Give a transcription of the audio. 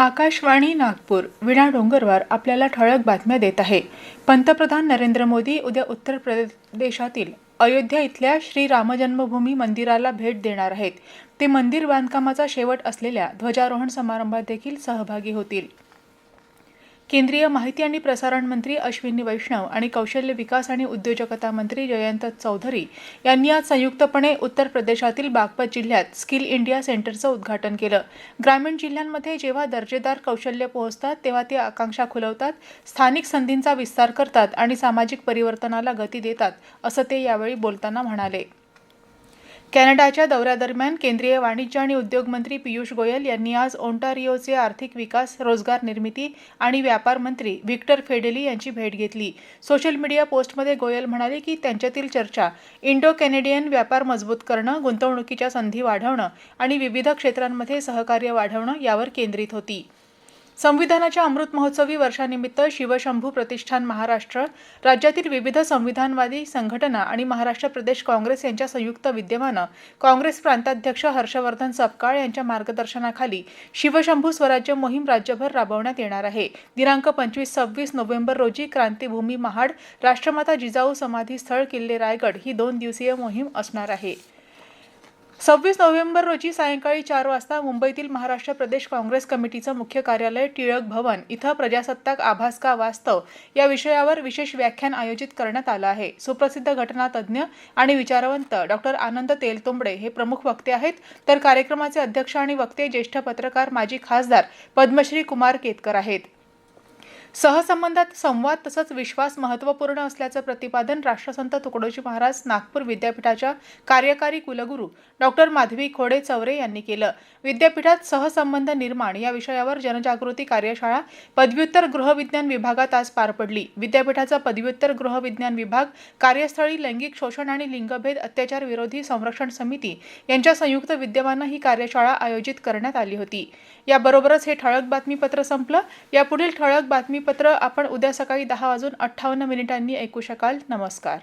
आकाशवाणी नागपूर विणा डोंगरवार आपल्याला ठळक बातम्या देत आहे. पंतप्रधान नरेंद्र मोदी उद्या उत्तर प्रदेशातील अयोध्या इथल्या श्री रामजन्मभूमी मंदिराला भेट देणार आहेत. ते मंदिर बांधकामाचा शेवट असलेल्या ध्वजारोहण समारंभात देखील सहभागी होतील. केंद्रीय माहिती आणि प्रसारण मंत्री अश्विनी वैष्णव आणि कौशल्य विकास आणि उद्योजकता मंत्री जयंत चौधरी यांनी आज संयुक्तपणे उत्तर प्रदेशातील बागपत जिल्ह्यात स्किल इंडिया सेंटरचं उद्घाटन केलं. ग्रामीण जिल्ह्यांमध्ये जेव्हा दर्जेदार कौशल्य पोहोचतात तेव्हा ते आकांक्षा खुलवतात स्थानिक संधींचा विस्तार करतात आणि सामाजिक परिवर्तनाला गती देतात असं ते यावेळी बोलताना म्हणाले. कॅनडाच्या दौऱ्यादरम्यान केंद्रीय वाणिज्य आणि उद्योग मंत्री पियुष गोयल यांनी आज ओंटारिओचे आर्थिक विकास रोजगार निर्मिती आणि व्यापार मंत्री व्हिक्टर फेडेली यांची भेट घेतली. सोशल मीडिया पोस्टमध्ये गोयल म्हणाले की त्यांच्यातील चर्चा इंडो कॅनेडियन व्यापार मजबूत करणं गुंतवणुकीच्या संधी वाढवणं आणि विविध क्षेत्रांमध्ये सहकार्य वाढवणं यावर केंद्रित होती. संविधानाच्या अमृत महोत्सवी वर्षानिमित्त शिवशंभू प्रतिष्ठान महाराष्ट्र राज्यातील विविध संविधानवादी संघटना आणि महाराष्ट्र प्रदेश काँग्रेस यांच्या संयुक्त विद्यमानं काँग्रेस प्रांताध्यक्ष हर्षवर्धन सपकाळ यांच्या मार्गदर्शनाखाली शिवशंभू स्वराज्य मोहीम राज्यभर राबवण्यात येणार आहे. दिनांक पंचवीस सव्वीस नोव्हेंबर रोजी क्रांतीभूमी महाड राष्ट्रमाता जिजाऊ समाधी स्थळ किल्ले रायगड ही दोन दिवसीय मोहीम असणार आहे. सव्वीस नोव्हेंबर रोजी सायंकाळी चार वाजता मुंबईतील महाराष्ट्र प्रदेश काँग्रेस कमिटीचं मुख्य कार्यालय टिळक भवन इथं प्रजासत्ताक आभास का वास्तव या विषयावर विशेष व्याख्यान आयोजित करण्यात आलं आहे. सुप्रसिद्ध घटनातज्ञ आणि विचारवंत डॉक्टर आनंद तेलतुंबडे हे प्रमुख वक्ते आहेत. तर कार्यक्रमाचे अध्यक्ष आणि वक्ते ज्येष्ठ पत्रकार माजी खासदार पद्मश्री कुमार केतकर आहेत. सहसंबंधात संवाद तसंच विश्वास महत्त्वपूर्ण असल्याचं प्रतिपादन राष्ट्रसंत तुकडोजी महाराज नागपूर विद्यापीठाच्या कार्यकारी कुलगुरू डॉक्टर माधवी खोडे चौरे यांनी केलं. विद्यापीठात सहसंबंध निर्माण या विषयावर जनजागृती कार्यशाळा पदव्युत्तर गृहविज्ञान विभागात आज पार पडली. विद्यापीठाचा पदव्युत्तर गृहविज्ञान विभाग कार्यस्थळी लैंगिक शोषण आणि लिंगभेद अत्याचार विरोधी संरक्षण समिती यांच्या संयुक्त विद्यमानं ही कार्यशाळा आयोजित करण्यात आली होती. याबरोबरच हे ठळक बातमीपत्र संपलं. यापुढील ठळक बातमी बातमीपत्र आपण उद्या सकाळी दहा वाजून अठ्ठावन्न मिनिटांनी ऐकू शकाल. नमस्कार.